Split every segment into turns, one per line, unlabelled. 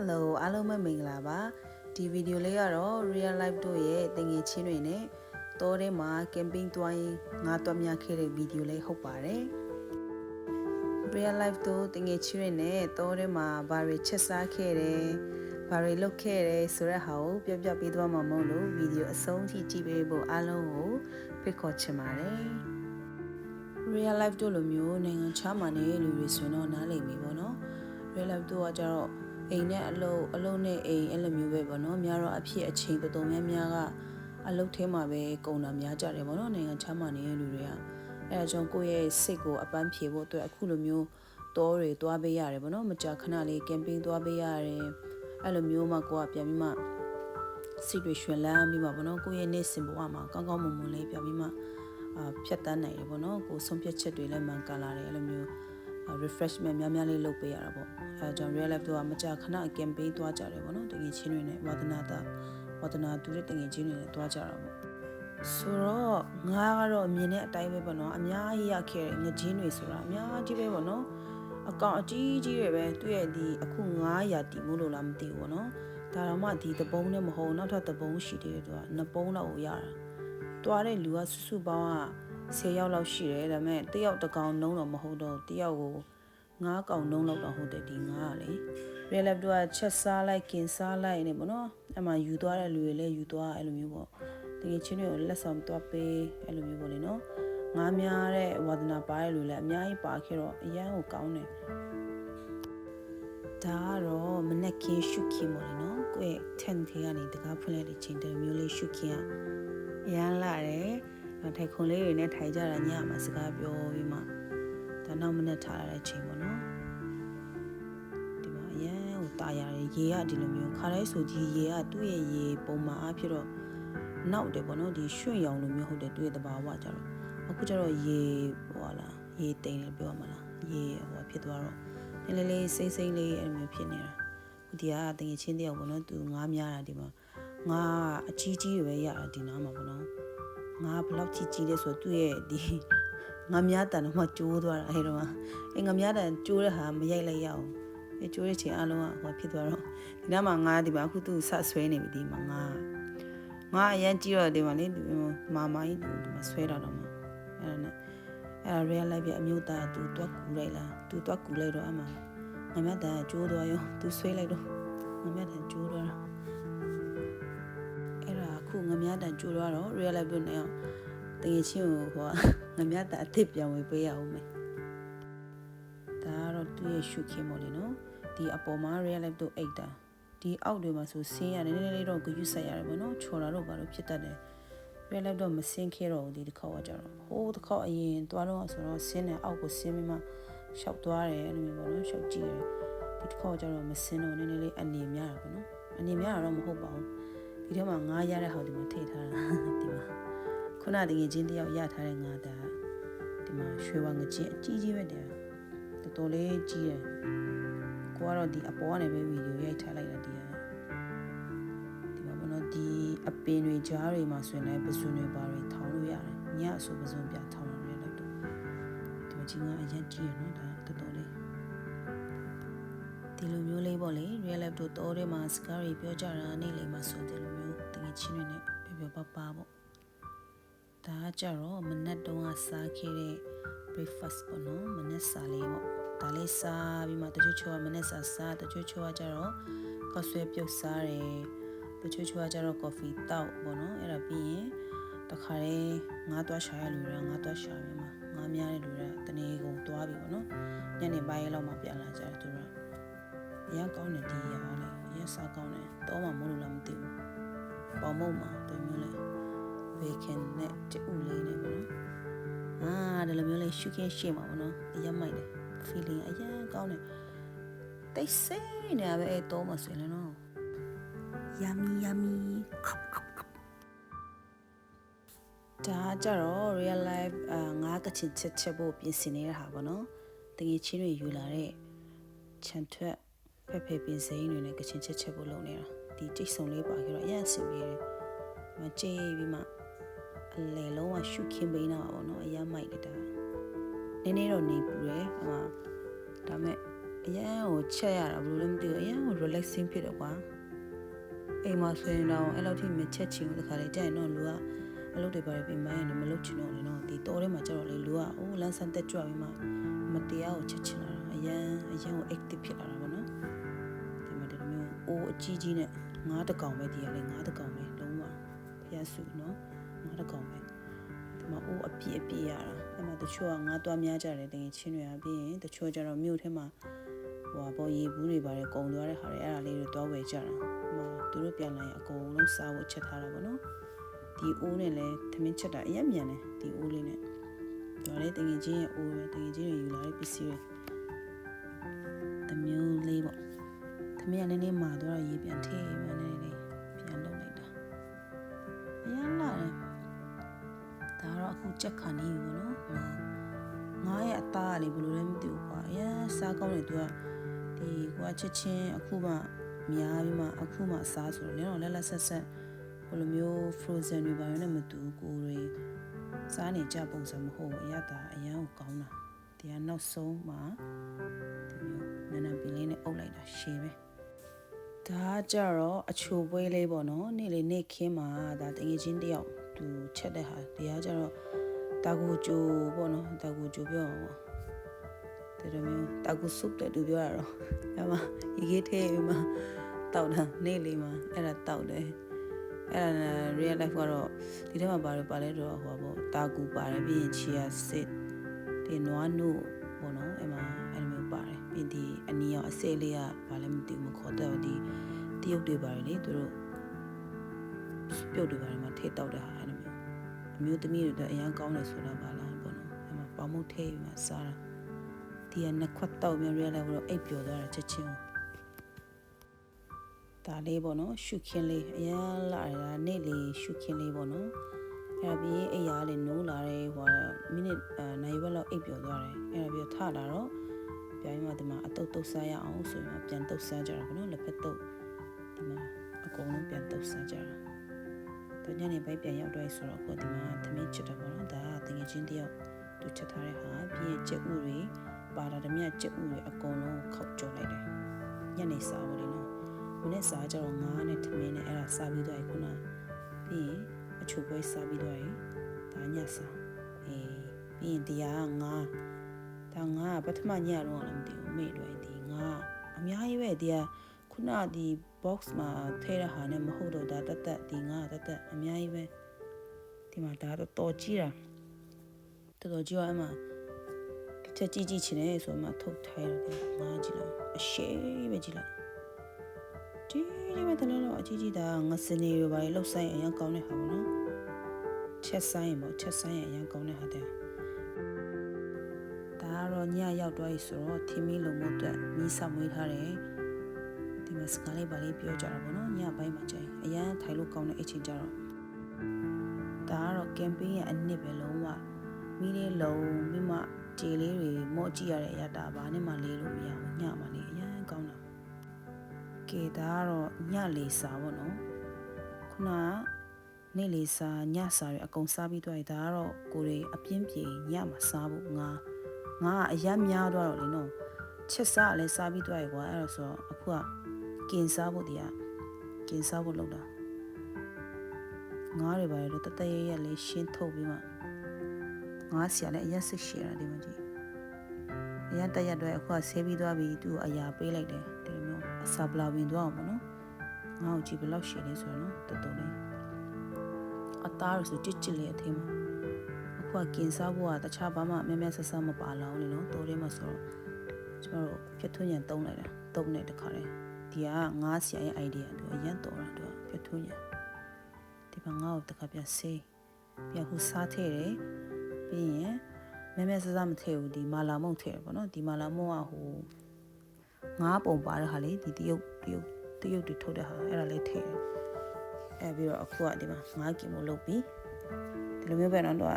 Hello အားလုံးပဲမင်္ဂလာပါဒီဗီဒီယိုလေးကတော့ real life တို့ရဲ့တင်ငယ်ချင်းတွေနဲ့တောထဲမှာ camping သွားရင်ငါးသွားမြခဲ့တဲ့ဗီဒီယိုလေးဟုတ်ပါတယ် real life တို့တင်ငယ်ချင်းတွေနဲ့တောထဲမှာဘာတွေချက်စားခဲ့တယ်ဘာတွေလုပ်ခဲ့တယ်ဆိုတဲ့ဟာကိုပြပြပေးသွားမှာမဟုတ်လို့ဗီဒီယိုအဆုံးထိကြည့်ပေးဖို့အားလုံးကိုဖိတ်ခေါ်ချင်ပါတယ် real life တို့လိုမျိုးနိုင်ငံခြားမှာနေလူတွေဆိုတော့နားလည်ပြီပေါ့နော် real life တို့ကကြတော့ အိမ်နဲ့အလုပ်အလုပ်နဲ့အိမ်အဲ့လိုမျိုးပဲပေါ့နော်များတော့အဖြစ်အချိန်တော်တော်များများကအလုပ်ထဲမှာပဲကုန်တာများကြတယ်ပေါ့နော်နိုင်ငံခြားမှာနေတဲ့လူတွေကအဲဒါကြောင့်ကိုယ့်ရဲ့စိတ်ကိုအပန်းဖြေဖို့အတွက်အခုလိုမျိုးတောတွေသွားပေးရတယ်ပေါ့နော်မကြာခဏလေးကမ်ပိန်းသွားပေးရတယ်အဲ့လိုမျိုးမှကိုကပြန်ပြီးမှစိတ်တွေရွှင်လန်းပြီးမှပေါ့နော်ကိုယ့်ရဲ့နေ့စဉ်ဘဝမှာကောင်းကောင်းမွန်မွန်လေးပြန်ပြီးမှအာဖြတ်တန်းနိုင်တယ်ပေါ့နော်ကိုဆုံးဖြတ်ချက်တွေလည်းမှန်ကန်လာတယ်အဲ့လိုမျိုး refreshment များများလေးလုပ်ပေးရတာပေါ့အဲကြောင့် real life တို့ကမကြာခဏ campaign သွားကြတယ်ပေါ့နော်တကယ်ချင်းတွေနဲ့ဝါသနာတာဝါသနာတူတဲ့တကယ်ချင်းတွေနဲ့သွားကြတာပေါ့ဆိုတော့ငါကတော့အမြင်နဲ့အတိုင်းပဲပေါ့နော်အများကြီးရခဲ့တယ်ငချင်းတွေဆိုတာအများကြီးပဲပေါ့နော်အကောင်အကြီးကြီးတွေပဲသူ့ရဲ့ဒီအခု900တီမို့လို့လားမသိဘူးပေါ့နော်ဒါတော့မှဒီတပုံးနဲ့မဟုတ်နောက်ထပ်တပုံးရှိသေးတယ်သူကနှစ်ပုံးလောက်ကိုရတာတွားတဲ့လူကစုစုပေါင်းက 10ယောက်လောက်ရှိတယ်ဒါပေမဲ့တယောက်တစ်ကောင်နှုံးတော့မဟုတ်တော့တယောက်ကို9ကောင်နှုံးလောက်တော့ဟုတ်တယ်ဒီ9ကလေ real life တို့ကချက်စားလိုက်ကင်စားလိုက်နေပေါ့နော်အဲ့မှာယူသွားတဲ့လူတွေလည်းယူသွားအဲ့လိုမျိုးပေါ့တကယ်ချင်းတွေကိုလက်ဆောင်တွားပေးအဲ့လိုမျိုးပေါ့လေနော်ငားများတဲ့ဝါဒနာပါတဲ့လူလည်းအများကြီးပါခဲ့တော့အရန်ကိုကောင်းတယ်ဒါကတော့မနက်ခင်းရှုခင်းပေါ့လေနော်ကိုယ့်ရဲ့ tent ထဲကနေတကားဖွင့်လိုက်တဲ့ချိန်တည်းမျိုးလေးရှုခင်းရရန်လာတယ် ထိုင်ခုံလေးတွေနဲ့ထိုင်ကြတာညမှာစကားပြောပြီးမှဒါနောက်မနေ့ထားရတဲ့ချိန်ပေါ့နော်ဒီမှာအရန်ဟိုตาရတယ်ရေကဒီလိုမျိုးခါတိုင်းဆိုကြီးရေကသူ့ရဲ့ရေပုံမှန်အဖြစ်တော့နောက်တယ်ပေါ့နော်ဒီရွှွင့်ရောင်လိုမျိုးဟုတ်တယ်သူ့ရဲ့တဘာဝကြတော့အခုကျတော့ရေဟိုလာရေတိမ်တယ်ပြောမှာလားရေဟိုဖြစ်သွားတော့နည်းလေးလေးစိမ့်စိမ့်လေးအဲ့လိုမျိုးဖြစ်နေတာခုဒီကတကယ်ချင်းတယောက်ပေါ့နော်သူငားများတာဒီမှာငါအကြီးကြီးတွေပဲရတာဒီနားမှာပေါ့နော် ငါဘလောက်ကြီးကြီးလဲဆိုတော့သူ့ရဲ့ဒီငါများတန်တော့မှကျိုးသွားတာအဲ့တော့အဲငါများတန်ကျိုးတဲ့ဟာမရိုက်လိုက်ရအောင်အဲကျိုးတဲ့ချိန်အလုံးကဟိုဖြစ်သွားတော့ဒီနားမှာငါဒီမှာအခုသူဆက်ဆွဲနေပြီဒီမှာငါငါအရန်ကြီးတော့ဒီမှာလေမာမိုင်းဒီမှာဆွဲတာတော့မှာအဲ့ဒါနဲ့အဲ့ဒါ real life ပြအမျိုးသားသူတွက်ကူလိုက်လားသူတွက်ကူလိုက်တော့အမှငါများတန်ကျိုးသွားရောသူဆွဲလိုက်တော့ငါများတန်ကျိုးသွားတာအဲ့ဒါအ ခုငါများတန်ကျိုးသွားတော့ real life နဲ့တကယ်ချင်းကိုဟိုငါများတန်အစ်စ်ပြန်ဝေပေးရအောင်မယ်ဒါကတော့သူ့ရဲ့ရှုခင်းပေါ့လေနော်ဒီအပေါ်မှာ real life တို့အိတ်တာဒီအောက်တွေမှာဆိုဆင်းရနည်းနည်းလေးတော့ဂယုဆက်ရတယ်ပေါ့နော်ချော်တာတော့ဘာလို့ဖြစ်တတ်တယ် real life တော့မဆင်းခဲ့တော့ဘူးဒီတစ်ခေါက်ကကြတော့ဟိုးတစ်ခေါက်အရင်သွားတော့ဆိုတော့ဆင်းတယ်အောက်ကိုဆင်းပြီးမှရှောက်သွားတယ်အဲ့လိုမျိုးပေါ့နော်ရှောက်ကြည့်တယ်ဒီတစ်ခေါက်ကျတော့မဆင်းတော့နည်းနည်းလေးအနေများတာပေါ့နော်အနေများတာတော့မဟုတ်ပါဘူး ဒီထဲမှာငားရတဲ့ဟောက်ဒီမှာထည့်ထားတာဒီမှာခုနတကယ်ချင်းတယောက်ရထားတဲ့ငါးတာဒီမှာရွှေဝါငချင်းအကြီးကြီးပဲတယ်တော်တော်လေးကြီးတယ်ကိုကတော့ဒီအပေါ်ကနေပဲဗီဒီယိုရိုက်ထားလိုက်တာဒီကဒီမှာဘောနော်ဒီအပင်တွေကြားတွေမှာဆိုရင်လည်းပစွန်တွေပါတွေထောင်းလို့ရတယ်ညအဆိုပစွန်ပြထောင်းလို့ရတယ်တော့ဒီမှာကြီးကအရင်ကြီးရနော်ဒါတော်တော်လေးဒီလိုမျိုးလေးပေါ့လေ real life တို့တောထဲမှာစကားတွေပြောကြတာနေ့လေးမှာဆိုတယ်လိုမျိုးတကယ် ချင်းတွေနဲ့ပြောပြောပါပါပေါ့ဒါကကြတော့မနက်တုန်းကစားခဲ့တဲ့ breakfast ပေါ့နော်မနက်စာလေးပေါ့ဒါလေးစားပြီးမှတချို့ချိုကမနက်စာစားတချို့ချိုကကြတော့ကော့ဆွဲပြုတ်စားတယ်တချို့ချိုကကြတော့ coffee တောက်ပေါ့နော်အဲ့ဒါပြီးရင်တခါလေငါးသွားရှာရလူတွေကငါးသွားရှာပြီးမှငါးများတဲ့လူတွေကတနေကုန်သွားပြီပေါ့နော်ညနေပိုင်းလောက်မှပြန်လာကြတယ်သူတို့အရင်ကောင်းတယ်ဒီရာလေအရင်စားကောင်းတယ်တော့မှမလို့လားမသိဘူး ပေါမုံမှာတော်မျိုးလေဘေကင်နဲ့တူလေးနဲ့ပေါ့နော်အာဒါလိုမျိုးလေးရှုခင်းရှင်းပါပေါ့နော်အရင်မိုက်တယ် feeling အရင်ကောင်းတယ်တိတ်ဆိတ်နေရပဲအဲ့တော့မှဆိုရင်လည်းနော် yummy yummy ဒါကြတော့ real life အာငါးကချင်ချက်ချက်ဖို့ပြင်ဆင်နေတဲ့ဟာပေါ့နော်တကယ်ချင်းတွေယူလာတဲ့ခြံထွက်ဖက်ဖက်ပင်စိမ်းတွေနဲ့ကချင်ချက်ချက်ဖို့လုပ်နေတာ ဒီတိတ်ဆုံလေးပါကြတော့အရင်ဆင်ပြေတယ်မကြိတ်ပြီးမှအလေလုံးဝရှုခင်းပေးနေတာပေါ့နော်အရင်မိုက်တယ်ဒါနည်းနည်းတော့နေပူတယ်ဟိုမှာဒါမဲ့အအရန်ကိုချက်ရတာဘယ်လိုလဲမသိဘူးအရန်ကို relaxing ဖြစ်တယ်ကွာအိမ်မှာဆိုရင်တော့အဲ့လောက်ထိမချက်ချင်ဘူးတခါလေကြာရင်တော့လူကအလုပ်တွေပါတယ်ပြင်ပန်းရင်မလုပ်ချင်တော့လေနော်ဒီတော်ထဲမှာကျတော့လေလူကအိုးလန်းဆန်းတက်ကြွပြီးမှမတရားကိုချက်ချင်လာတာအရန်အရန်ကို active ဖြစ်လာ ကြီးကြီးနဲ့ငါးတကောင်ပဲဒီကလေငါးတကောင်ပဲလုံးဝဖျက်စုနော်ငါးတကောင်ပဲဒီမှာအိုးအပြည့်အပြည့်ရတာအဲ့မှာတချို့ကငါးသွားများကြတယ်တင်ချင်းတွေကပြီးရင်တချို့ကျတော့မြို့ထဲမှာဟိုပေါ်ရေဘူးတွေပါတယ်ကုံသွားတဲ့ဟာတွေအဲ့ဒါလေးတွေသွားဝယ်ကြတာဟိုသူတို့ပြန်လာရင်အကုန်လုံးစားဖို့ချက်ထားတာပေါ့နော်ဒီအိုးနဲ့လည်းသမင်းချက်တာအရင်မြန်တယ်ဒီအိုးလေးနဲ့ဒါလည်းတင်ငယ်ချင်းရဲ့အိုးပဲတင်ငယ်ချင်းတွေယူလာတဲ့ပစ္စည်းတွေတ မင်းကလည်းနည်းနည်းမာသွားရေပြန်ထည့်မှနည်းနည်းလေးပြန်လုပ်လိုက်တာအရင်လာတယ်ဒါတော့အခုချက်ခံနေပြီပေါ့နော်ငါရဲ့အသားကလေဘယ်လိုလဲမသိဘူးကွာအရင်စားကောင်းတယ်သူကဒီကွာချက်ချင်းအခုမှများပြီးမှအခုမှစားဆိုတော့လည်းတော့လက်လက်ဆက်ဆက်ဘယ်လိုမျိုး frozen တွေပါရနဲ့မတူကိုတွေစားနေကြပုံစံမဟုတ်ဘူးအရသာအရန်ကိုကောင်းတာတရားနောက်ဆုံးမှာဒီမျိုးနန်းနန်းပင်လေးနဲ့အုပ်လိုက်တာရှည်ပဲ ဒါကြတော့အချိုပွဲလေးပေါ့နော်နေ့လေနေ့ခင်းမှာဒါတငယ်ချင်းတယောက်သူချက်တဲ့ဟာတရားကြတော့တာကူဂျိုပေါ့နော်တာကူဂျိုပြောအောင်ပေါ့ဒီလိုမျိုးတာကူဆုပ်တဲ့သူပြောရတော့အဲ့မှာရေကြီးထဲပြီးမှတောက်တာနေ့လေးမှာအဲ့ဒါတောက်တယ်အဲ့ဒါ real life ကတော့ဒီထဲမှာပါတယ်ပါလဲတော့ဟိုပေါ့တာကူပါတယ်ပြီးရင် chia sit ဒီနွားနုပေါ့နော်အဲ့မှာအဲ့လိုမျိုး ပါတယ်ပြီးဒီအနီရောင်အစိလေးကဘာလဲမသိဘူးမခေါ်တော့ဒီတရုတ်တွေပါတယ်လေသူတို့ပြုတ်တွေပါတယ်မှာထိတောက်တဲ့ဟာအဲ့လိုမျိုးအမျိုးသမီးတွေတော့အရန်ကောင်းတယ်ဆိုတာပါလားပေါ့နော်အဲ့မှာပေါမုတ်ထဲပြီးမှစားတာဒီကနှစ်ခွက်တောက်မြန် real life ကတော့အိပ်ပျော်သွားတာချက်ချင်းဒါလေးပေါ့နော်ရှုခင်းလေးအရန်လာတာနေ့လေးရှုခင်းလေးပေါ့နော်အဲ့ဒါပြီးအိယာလေးနိုးလာတယ်ဟိုမိနစ်အာနိုင်ဝက်လောက်အိပ်ပျော်သွားတယ်အဲ့ဒါပြီးထလာတော့ ပြန်ပြီးမှဒီမှာအတုတ်တုတ်စားရအောင်ဆိုရင်ပြန်တုတ်စားကြတာပေါ့နော်လက်ဖက်တုတ်ဒီမှာအကုန်လုံးပြန်တုတ်စားကြတာတော့ညနေပိုင်းပြန်ရောက်တော့ဆိုတော့အခုဒီမှာသမင်းချစ်တယ်ပေါ့နော်ဒါကတကယ်ချင်းတယောက်သူချက်ထားတဲ့ဟာပြီးရင်ကြက်ဥတွေပါတာတမြကြက်ဥတွေအကုန်လုံးခောက်ကြောလိုက်တယ်ညနေစားပါလေနော်မနေ့စားကြတော့ငါးနဲ့သမင်းနဲ့အဲ့ဒါစားပြီးတော့ခုနပြီးရင်အချိုပွဲစားပြီးတော့ဒါညစားအေးပြီးရင်တရားငါး ဒါငါးပထမညတော့လည်းမသိဘူးမေ့တော့ဒီငါးအများကြီးပဲတရားခုနဒီ box မှာထည့်တဲ့ဟာနဲ့မဟုတ်တော့ဒါတက်တက်ဒီငါးတက်တက်အများကြီးပဲဒီမှာဒါတော့တော်ကြီးတာတော်တော်ကြီးရအမှဒီချက်ကြီးကြီးချင်တယ်ဆိုမှထုတ်ထိုင်ရတယ်ငါးကြီးလားအရှိပဲကြီးလားဒီလေးပဲတလုံးတော့အကြီးကြီးဒါငစနေရပါလေလှုပ်ဆိုင်အရင်ကောင်းတဲ့ဟာပေါ့နော်ချက်ဆိုင်ပေါ့ချက်ဆိုင်အရင်ကောင်းတဲ့ဟာတဲ့ဒါက တော့ညရောက်သွားပြီဆိုတော့ထင်းမီလုံမှုအတွက်မီးစမွေးထားတယ်ဒီမှာစကားလေးပါလေးပြောကြတာပေါ့နော်ညပိုင်းမှာကျရင်အရန်ထိုင်လို့ကောင်းတဲ့အချိန်ကြတော့ဒါကတော့ campaign ရဲ့အနှစ်ပဲလုံးဝမီးလေးလုံပြီးမှခြေလေးတွေမော့ကြည့်ရတဲ့အရာတာဘာနဲ့မှလေးလို့မရဘူးညမှာလေးအရန်ကောင်းတာကဲဒါကတော့ညလေးစာပေါ့နော်ခုနကနေ့လေးစာညစာတွေအကုန်စားပြီးသွားပြီဒါကတော့ကိုတွေအပြင်းပြေညမှာစားဖို့ငါ ငါကအရမ်းများတော့လေနော်ချက်စားလည်းစားပြီးသွားပြီကွာအဲ့တော့ဆိုတော့အခုကကင်စားဖို့တရားကင်စားဖို့လုပ်တာငါးတွေပါလေတတရရလေးရှင်းထုတ်ပြီးမှငါးဆရာလည်းအရက်စစ်ရှည်တာဒီမှာကြည့်အရင်တက်ရက်တော့အခုကဆေးပြီးသွားပြီသူ့အရာပေးလိုက်တယ်ဒီလိုမျိုးအစာပလာဝင်သွားအောင်ပေါ့နော်ငါ့ကိုကြည့်ဘယ်လောက်ရှည်လဲဆိုတော့နော်တော်တော်လေးအသားရဆိုကြစ်ကြစ်လေးအထင်းမှာအ ခုကကင်စားဖို့ကတခြားဘာမှများများဆဆမပါလောင်းလေနော်တိုးထဲမှာဆိုတော့ကျွန်တော်တို့ပြတ်ထွန်းညံတုံးလိုက်တာတုံးနေတခါလေဒီကငါးဆရာရဲ့ idea သူအရင်တော်တာသူကပြတ်ထွန်းညံဒီမှာငါ့ကိုတခါပြဆေးပြခုစားထည့်တယ်ပြီးရင်မဲမဲဆဆမထည့်ဘူးဒီမာလာမုံထည့်တယ်ပေါ့နော်ဒီမာလာမုံကဟိုငါးပုံပါတဲ့ဟာလေဒီတရုတ်တရုတ်တရုတ်တွေထုတ်တဲ့ဟာအဲ့ဒါလေးထည့်တယ်အဲပြီးတော့အခုကဒီမှာငါးကင်မို့လုပ်ပြီးဒီလိုမျိုးပဲတော့တော့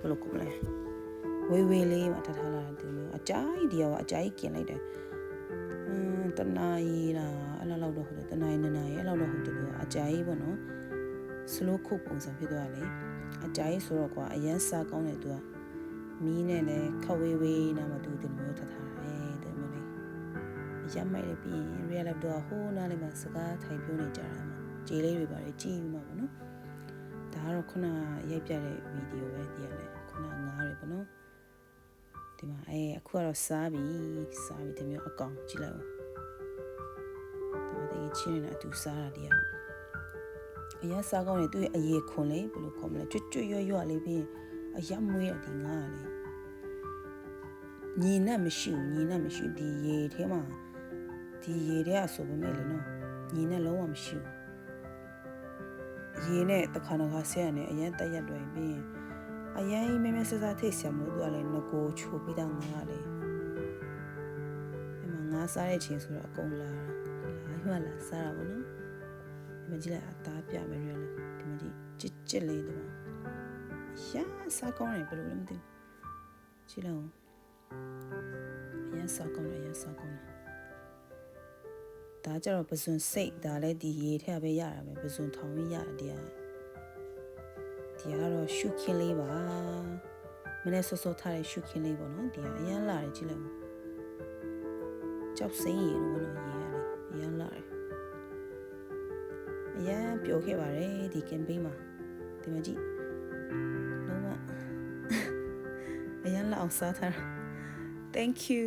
ဘယ်လိုကုမလဲဝေးဝေးလေးမှာထထားလာတယ်ဒီမျိုးအကြိုက်ဒီရောအကြိုက်ကင်လိုက်တယ်အင်းတနာရီလားအဲ့လောက်တော့ဟုတ်တယ်တနာရီနှစ်နာရီအဲ့လောက်တော့ဟုတ်တယ်သူကအကြိုက်ပေါ့နော်စလိုခုတ်ပုံစံဖြစ်သွားတယ်အကြိုက်ဆိုတော့ကွာအရန်စားကောင်းတယ်သူကမီးနဲ့လည်းခဝေးဝေးနာမတူတယ်မျိုးထထားတာအဲဒီမျိုးလေးရက်မိုက်တယ်ပြီးရင် real life တော့ဟိုးနားလေးမှာစကားထိုင်ပြောနေကြတာမှာဂျေလေးတွေပါလေကြည့်ယူမှာပေါ့နော် ဒါကတော့ခုနရိုက်ပြတဲ့ဗီဒီယိုပဲဒီရလဲခုနငားတယ်ပေါ့နော်ဒီမှာအဲအခုကတော့စားပြီစားပြီဒီမျိုးအကောင်ကြည့်လိုက်အောင်ဒါမှတကယ်ချင်းနေတာသူစားတာတရားအရင်စားကောင်းနေသူ့ရဲ့အရေးခွန်လေးဘယ်လိုခေါ်မလဲကျွတ်ကျွတ်ရွရွလေးပြီးရင်အရက်မွေးရဒီငားလေးညီနဲ့မရှိဘူးညီနဲ့မရှိဘူးဒီရေထဲမှာဒီရေထဲကဆိုပေမဲ့လေနော်ညီနဲ့လုံးဝမရှိဘူး ရေနဲ့တခါတခါဆဲရနေအရင်တက်ရက်တွေပြီးရင်အရင်မဲမဲဆဆထိတ်ဆံမလို့သူကလည်းငကိုချိုပြီးတော့ငားလေအဲ့မှာငားစားတဲ့ချင်းဆိုတော့အကုန်လာတာလာရွာလာစားတာပေါ့နော်ဒီမှာကြည့်လိုက်အသားပြမယ်ရွာလာဒီမှာကြည့်ကြစ်ကြစ်လေးဒီမှာရှာစားကောင်းတယ်ဘယ်လိုလဲမသိဘူးကြည့်လိုက်အောင်အရင်စားကောင်းတယ်အရင်စားကောင်းတယ် ဒါကြတော့ပဇွန်စိတ်ဒါလည်းဒီရေထက်ပဲရတာပဲပဇွန်ထောင်ကြီးရတယ်တရားဒီကတော့ရှုခင်းလေးပါမနေ့စောစောထားတဲ့ရှုခင်းလေးပေါ့နော်ဒီကအရင်လာတယ်ကြည့်လိုက်ဦးကြောက်စိမ့်ရေလို့ပေါ့နော်ရေရတယ်အရင်လာတယ်အရင်ပျော်ခဲ့ပါတယ်ဒီ campaign မှာဒီမှာကြည့်လုံးဝအရင်လာအောင်စားထားတာ thank you